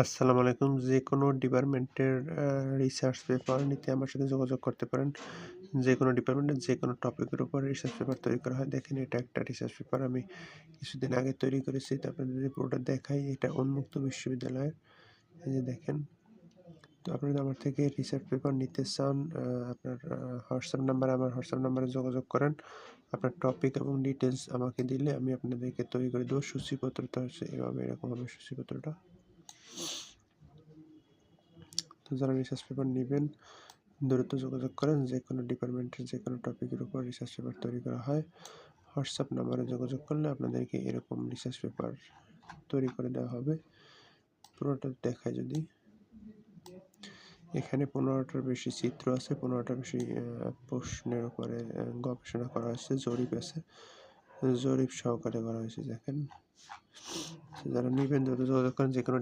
আসসালামু আলাইকুম। যে কোনো ডিপার্টমেন্টের রিসার্চ পেপার নিতে আমার সাথে যোগাযোগ করতে পারেন। যে কোনো ডিপার্টমেন্টের যে কোনো টপিকের উপর রিসার্চ পেপার তৈরি করা হয়। দেখেন, এটা একটা রিসার্চ পেপার আমি কিছুদিন আগে তৈরি করেছি। তারপরে যদি পুরোটা দেখাই। এটা উন্মুক্ত বিশ্ববিদ্যালয়ের। এই যে দেখেন, তো আপনারা আমার থেকে রিসার্চ পেপার নিতে চান আপনার হোয়াটসঅ্যাপ নাম্বারে আমার হোয়াটসঅ্যাপ নাম্বারে যোগাযোগ করেন। আপনার টপিক এবং ডিটেলস আমাকে দিলে আমি আপনাদেরকে তৈরি করে দেবো। সূচিপত্রটা হচ্ছে এভাবে, এরকম হবে সূচিপত্রটা। তো যারা রিসার্চ পেপার নেবেন, দ্রুত যোগাযোগ করেন যে কোনো ডিপার্টমেন্টের যে কোনো টপিকের উপর রিসার্চ পেপার তৈরি করা হয়। হোয়াটসঅ্যাপ নাম্বারে যোগাযোগ করলে আপনাদেরকে এরকম রিসার্চ পেপার তৈরি করে দেওয়া হবে। পুরোটা দেখায় যদি। এখানে পনেরোটার বেশি চিত্র আছে পনেরোটার বেশি প্রশ্নের উপরে গবেষণা করা হয়েছে, জরিপ আছে। জরিপ সহকারে করা হয়েছে, দেখেন। যারা নেবেন, দ্রুত যোগাযোগ করেন যে কোনো